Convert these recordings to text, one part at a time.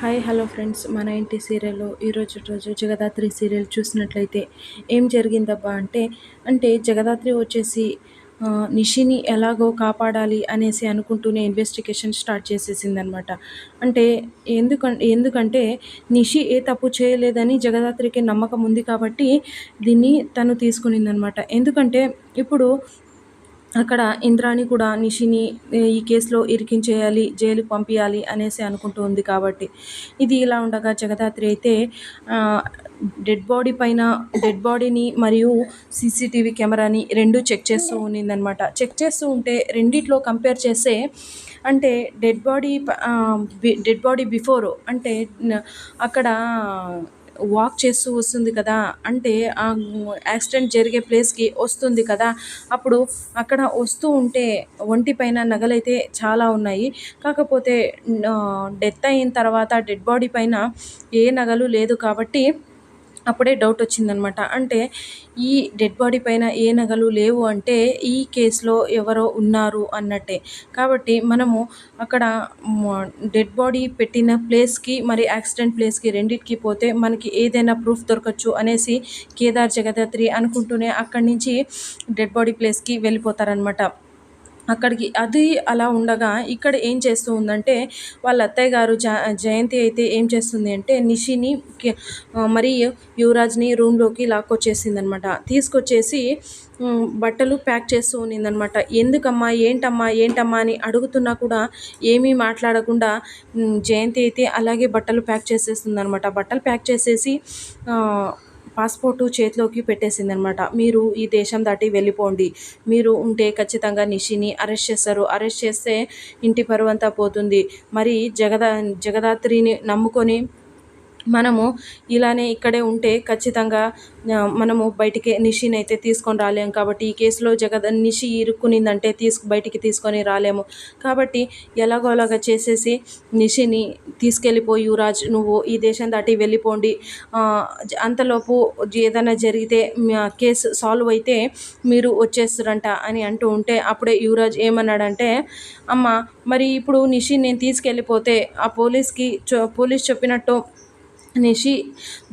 Hi hello friends. మన ఇంటి సీరియల్లో ఈరోజు రోజు జగదాత్రి సీరియల్ చూసినట్లయితే ఏం జరిగిందబ్బా అంటే అంటే జగదాత్రి వచ్చేసి నిషిని ఎలాగో కాపాడాలి అనేసి అనుకుంటూనే ఇన్వెస్టిగేషన్ స్టార్ట్ చేసేసిందనమాట అంటే ఎందుక ఎందుకంటే నిషి ఏ తప్పు చేయలేదని జగదాత్రికి నమ్మకం ఉంది కాబట్టి దీన్ని తను తీసుకునిందనమాట ఎందుకంటే ఇప్పుడు అక్కడ ఇంద్రాణి కూడా నిషిని ఈ కేసులో ఇరికించేయాలి జైలుకి పంపించాలి అనేసి అనుకుంటూ ఉంది కాబట్టి. ఇది ఇలా ఉండగా జగదాత్రి అయితే డెడ్ బాడీ పైన డెడ్ బాడీని మరియు సీసీటీవీ కెమెరాని రెండు చెక్ చేస్తూ ఉన్నిందనమాట. చెక్ చేస్తూ ఉంటే రెండిట్లో కంపేర్ చేస్తే అంటే dead body dead body before అంటే అక్కడ వాక్ చేస్తూ వస్తుంది కదా అంటే ఆ యాక్సిడెంట్ జరిగే ప్లేస్కి వస్తుంది కదా అప్పుడు అక్కడ వస్తూ ఉంటే ఒంటి పైన నగలైతే చాలా ఉన్నాయి. కాకపోతే డెత్ అయిన తర్వాత డెడ్ బాడీ పైన ఏ నగలు లేదు కాబట్టి అప్పుడే డౌట్ వచ్చిందనమాట. అంటే ఈ డెడ్ బాడీ పైన ఏ నగలు లేవు అంటే ఈ కేసులో ఎవరో ఉన్నారు అన్నట్టే. కాబట్టి మనము అక్కడ డెడ్ బాడీ పెట్టిన ప్లేస్కి మరి యాక్సిడెంట్ ప్లేస్కి రెండింటికి పోతే మనకి ఏదైనా ప్రూఫ్ దొరకచ్చు అనేసి కేదార్ జగదాత్రి అనుకుంటూనే అక్కడి నుంచి డెడ్ బాడీ ప్లేస్కి వెళ్ళిపోతారనమాట. అక్కడికి అది అలా ఉండగా ఇక్కడ ఏం చేస్తూ ఉందంటే వాళ్ళ అత్తయ్య గారు జ జయంతి అయితే ఏం చేస్తుంది అంటే నిషిని మరి యువరాజ్ని రూమ్లోకి లాక్కొచ్చేసింది అనమాట తీసుకొచ్చేసి బట్టలు ప్యాక్ చేస్తూ ఉన్నిందనమాట. ఎందుకమ్మా ఏంటమ్మా ఏంటమ్మా అని అడుగుతున్నా కూడా ఏమీ మాట్లాడకుండా జయంతి అయితే అలాగే బట్టలు ప్యాక్ చేసేస్తుంది అనమాట బట్టలు ప్యాక్ చేసేసి పాస్పోర్టు చేతిలోకి పెట్టేసింది అనమాట మీరు ఈ దేశం దాటి వెళ్ళిపోండి. మీరు ఉంటే ఖచ్చితంగా నిషిని అరెస్ట్ చేస్తారు. అరెస్ట్ చేస్తే ఇంటి పరువంతా పోతుంది. మరి జగదా జగదాత్రిని నమ్ముకొని మనము ఇలానే ఇక్కడే ఉంటే ఖచ్చితంగా మనము బయటికి నిషిని అయితే తీసుకొని రాలేము కాబట్టి ఈ కేసులో జగద నిషి ఇరుక్కునిందంటే తీసుకు బయటికి తీసుకొని రాలేము. కాబట్టి ఎలాగోలాగా చేసేసి నిషిని తీసుకెళ్ళిపోయి యువరాజ్ నువ్వు ఈ దేశం దాటి వెళ్ళిపోండి. అంతలోపు ఏదైనా జరిగితే కేసు సాల్వ్ అయితే మీరు వచ్చేస్తారంట అని అంటూ ఉంటే అప్పుడే యువరాజ్ ఏమన్నాడంటే అమ్మ మరి ఇప్పుడు నిషి నేను తీసుకెళ్ళిపోతే ఆ పోలీస్కి చో పోలీస్ చెప్పినట్టు నిషి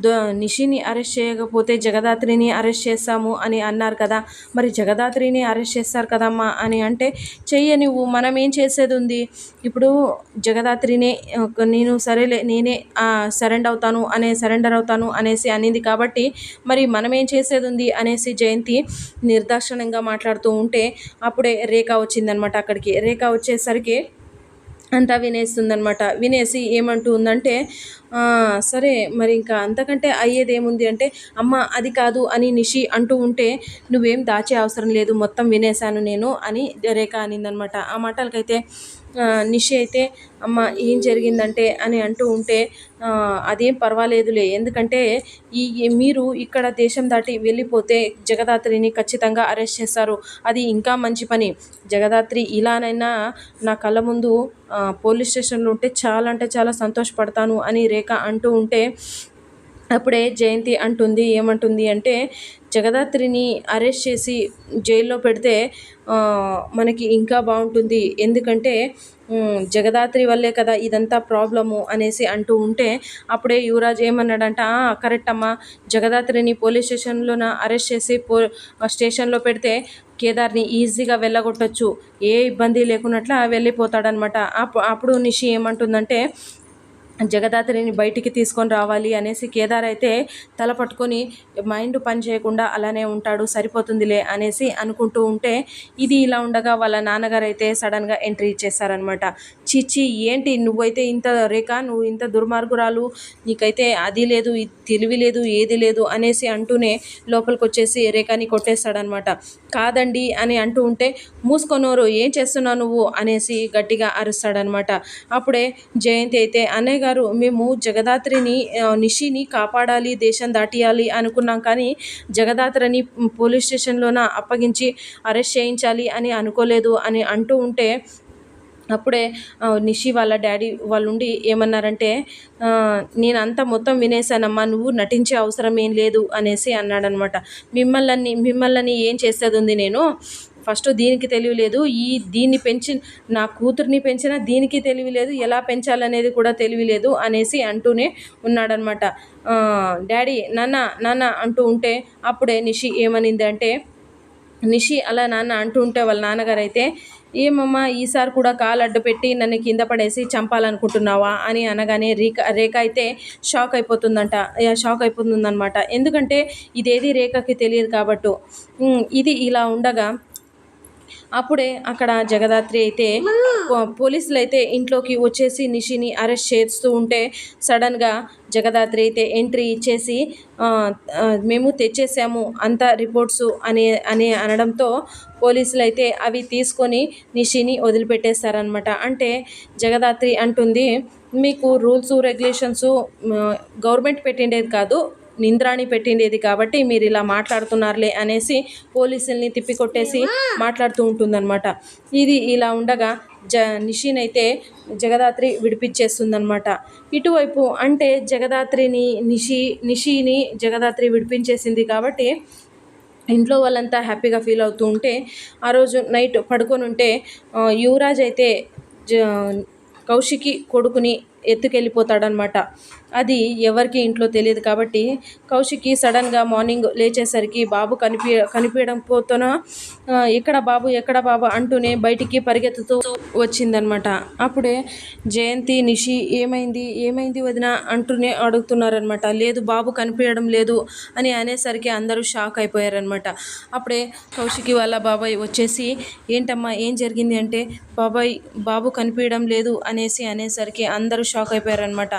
ద నిషిని అరెస్ట్ చేయకపోతే జగదాత్రిని అరెస్ట్ చేస్తాము అని అన్నారు కదా. మరి జగదాత్రిని అరెస్ట్ చేస్తారు కదమ్మా అని అంటే చెయ్య నువ్వు మనం ఏం చేసేది ఉంది ఇప్పుడు జగదాత్రినే ఒక నేను సరేలే నేనే సరెండర్ అవుతాను అనే సరెండర్ అవుతాను అనేసి అనింది కాబట్టి మరి మనం ఏం చేసేది ఉంది అనేసి జయంతి నిర్దాక్షిణంగా మాట్లాడుతూ ఉంటే అప్పుడే రేఖ వచ్చిందనమాట అక్కడికి. రేఖ వచ్చేసరికి అంతా వినేస్తుందనమాట వినేసి ఏమంటూ ఉందంటే సరే మరి ఇంకా అంతకంటే అయ్యేది ఏముంది అంటే అమ్మ అది కాదు అని నిషి అంటూ ఉంటే నువ్వేం దాచే అవసరం లేదు మొత్తం వినేశాను నేను అని రేఖ అనిందనమాట ఆ మాటలకైతే నిషి అయితే అమ్మ ఏం జరిగిందంటే? అని అంటూ ఉంటే అదేం పర్వాలేదులే. ఎందుకంటే ఈ మీరు ఇక్కడ దేశం దాటి వెళ్ళిపోతే జగదాత్రిని ఖచ్చితంగా అరెస్ట్ చేస్తారు. అది ఇంకా మంచి పని. జగదాత్రి ఇలానైనా నా కళ్ళ ముందు పోలీస్ స్టేషన్లో ఉంటే చాలా అంటే చాలా సంతోషపడతాను అని రేఖ అంటూ ఉంటే అప్పుడే జయంతి అంటుంది ఏమంటుంది అంటే జగదాత్రిని అరెస్ట్ చేసి జైల్లో పెడితే మనకి ఇంకా బాగుంటుంది. ఎందుకంటే జగదాత్రి వల్లే కదా ఇదంతా ప్రాబ్లము అనేసి అంటూ ఉంటే అప్పుడే యువరాజ్ ఏమన్నాడంట "ఆ, కరెక్ట్ అమ్మా. జగదాత్రిని పోలీస్ స్టేషన్లోన అరెస్ట్ చేసి పో స్టేషన్లో పెడితే కేదార్ని ఈజీగా వెళ్ళగొట్టచ్చు. ఏ ఇబ్బంది లేకున్నట్ల వెళ్ళిపోతాడనమాట. అప్పుడు నిషి ఏమంటుందంటే జగదాత్రిని బయటికి తీసుకొని రావాలి అనేసి కేదార్ అయితే తల పట్టుకొని మైండ్ పని చేయకుండా అలానే ఉంటాడు సరిపోతుందిలే అనేసి అనుకుంటూ ఉంటే ఇది ఇలా ఉండగా వాళ్ళ నాన్నగారు అయితే సడన్గా ఎంట్రీ ఇచ్చేసారనమాట చిచ్చి ఏంటి నువ్వైతే ఇంత రేఖ నువ్వు ఇంత దుర్మార్గురాలు నీకైతే అది లేదు తెలివి లేదు ఏది లేదు అనేసి అంటూనే లోపలికి వచ్చేసి రేఖని కొట్టేస్తాడనమాట కాదండి అని అంటూ ఉంటే మూసుకొనోరు ఏం చేస్తున్నావు నువ్వు? అనేసి గట్టిగా అరుస్తాడనమాట అప్పుడే జయంతి అయితే అనేక గారు మేము జగదాత్రిని నిషిని కాపాడాలి దేశం దాటియాలి అనుకున్నాం కానీ జగదాత్రిని పోలీస్ స్టేషన్లోన అప్పగించి అరెస్ట్ చేయించాలి అని అనుకోలేదు అని అంటూ ఉంటే అప్పుడే నిషి వాళ్ళ డాడీ వాళ్ళు ఉండి ఏమన్నారంటే నేను అంతా మొత్తం వినేశానమ్మా నువ్వు నటించే అవసరం ఏం లేదు అనేసి అన్నాడనమాట. మిమ్మల్ని మిమ్మల్ని ఏం చేసేది ఉంది నేను? ఫస్ట్ దీనికి తెలివి లేదు. ఈ దీన్ని పెంచి నా కూతుర్ని పెంచిన దీనికి తెలివి లేదు. ఎలా పెంచాలనేది కూడా తెలివి లేదు అనేసి అంటూనే ఉన్నాడనమాట. డాడీ నాన్న నాన్న అంటూ ఉంటే అప్పుడే నిషి ఏమనింది అంటే నిషి అలా నాన్న అంటూ ఉంటే వాళ్ళ నాన్నగారు అయితే ఏమమ్మా ఈసారి కూడా కాలు అడ్డుపెట్టి నన్ను కింద పడేసి చంపాలనుకుంటున్నావా అని అనగానే రేఖ రేఖ అయితే షాక్ అయిపోతుందంట. షాక్ అయిపోతుందన్నమాట ఎందుకంటే ఇదేది రేఖకి తెలియదు కాబట్టి. ఇది ఇలా ఉండగా అప్పుడే అక్కడ జగదాత్రి అయితే పోలీసులు అయితే ఇంట్లోకి వచ్చేసి నిషిని అరెస్ట్ చేస్తూ ఉంటే సడన్గా జగదాత్రి అయితే ఎంట్రీ ఇచ్చేసి మేము తెచ్చేసాము అంత రిపోర్ట్స్ అనే అని అనడంతో పోలీసులు అయితే అవి తీసుకొని నిషిని వదిలిపెట్టేస్తారనమాట అంటే జగదాత్రి అంటుంది మీకు రూల్స్ రెగ్యులేషన్స్ గవర్నమెంట్ పెట్టిండేది కాదు నింద్రాణి పెట్టిండేది కాబట్టి మీరు ఇలా మాట్లాడుతున్నారులే అనేసి పోలీసుల్ని తిప్పికొట్టేసి మాట్లాడుతూ ఉంటుందన్నమాట. ఇది ఇలా ఉండగా జ నిషిన్ అయితే జగదాత్రి విడిపించేస్తుందన్నమాట. ఇటువైపు అంటే జగదాత్రిని నిషి నిషిని జగదాత్రి విడిపించేసింది కాబట్టి ఇంట్లో వాళ్ళంతా హ్యాపీగా ఫీల్ అవుతూ ఉంటే ఆ రోజు నైట్ పడుకొని ఉంటే యువరాజ్ అయితే జ కౌశికి కొడుకుని ఎత్తుకెళ్ళిపోతాడనమాట అది ఎవరికి ఇంట్లో తెలియదు కాబట్టి కౌశికి సడన్గా మార్నింగ్ లేచేసరికి బాబు కనిపి కనిపించడం పోతున్న ఎక్కడ బాబు ఎక్కడ బాబు అంటూనే బయటికి పరిగెత్తుతూ వచ్చిందనమాట. అప్పుడే జయంతి నిషి ఏమైంది ఏమైంది వదిన అంటూనే అడుగుతున్నారనమాట. లేదు బాబు కనిపించడం లేదు అని అనేసరికి అందరూ షాక్ అయిపోయారనమాట. అప్పుడే కౌశికి వాళ్ళ బాబాయ్ వచ్చేసి ఏంటమ్మా ఏం జరిగింది అంటే బాబాయ్ బాబు కనిపించడం లేదు అనేసి అనేసరికి అందరూ షాక్ అయిపోయారనమాట.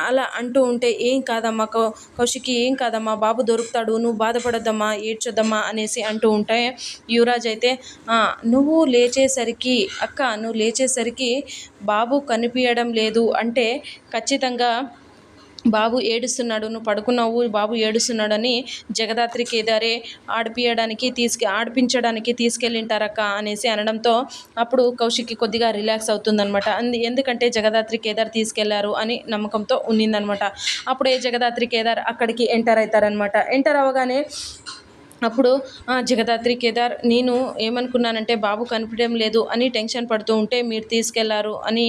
అలా అంటూ ఉంటే ఏం కాదమ్మా? కౌ కౌశికి ఏం కాదమ్మా? బాబు దొరుకుతాడు నువ్వు బాధపడద్దమ్మా ఏడ్చొద్దమ్మా అనేసి అంటూ ఉంటాయి యువరాజ్ అయితే నువ్వు లేచేసరికి అక్క నువ్వు లేచేసరికి బాబు కనిపించడం లేదు. అంటే ఖచ్చితంగా బాబు ఏడుస్తున్నాడు నువ్వు పడుకున్నావు బాబు ఏడుస్తున్నాడని జగదాత్రి కేదారే ఆడిపియడానికి తీసుకు ఆడిపించడానికి తీసుకెళ్ళింటారక్క అనేసి అనడంతో అప్పుడు కౌశిక్కి కొద్దిగా రిలాక్స్ అవుతుందనమాట అంది ఎందుకంటే జగదాత్రి కేదార్ తీసుకెళ్ళారు అని నమ్మకంతో ఉన్నిందనమాట అప్పుడే జగదాత్రి కేదార్ అక్కడికి ఎంటర్ అవుతారనమాట ఎంటర్ అవ్వగానే అప్పుడు "ఆ, జగదాత్రి కేదార్ నేను ఏమనుకున్నానంటే బాబు కనిపించడం లేదు అని టెన్షన్ పడుతూ ఉంటే మీరు తీసుకెళ్ళారు అని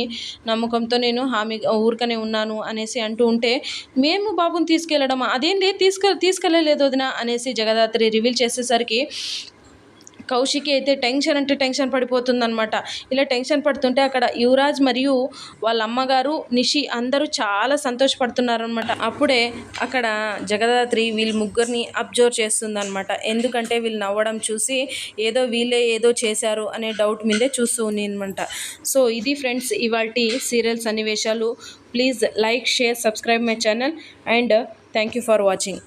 నమ్మకంతో నేను హామీ ఊరికనే ఉన్నాను అనేసి అంటూ ఉంటే మేము బాబుని తీసుకెళ్ళడమా అదేం లేదు తీసుకె తీసుకెళ్ళలేదు వదిన అనేసి జగదాత్రి రివీల్ చేసేసరికి కౌశికి అయితే టెన్షన్ అంటే టెన్షన్ పడిపోతుందనమాట ఇలా టెన్షన్ పడుతుంటే అక్కడ యువరాజ్ మరియు వాళ్ళ అమ్మగారు నిషి అందరూ చాలా సంతోషపడుతున్నారనమాట అప్పుడే అక్కడ జగదాత్రి వీళ్ళ ముగ్గురిని అబ్జర్వ్ చేస్తుందనమాట ఎందుకంటే వీళ్ళు నవ్వడం చూసి ఏదో వీళ్ళే ఏదో చేశారు అనే డౌట్ మీదే చూస్తూ అనమాట సో ఇది ఫ్రెండ్స్ ఇవాళ సీరియల్ సన్నివేశాలు. Please like share subscribe my channel and thank you for watching.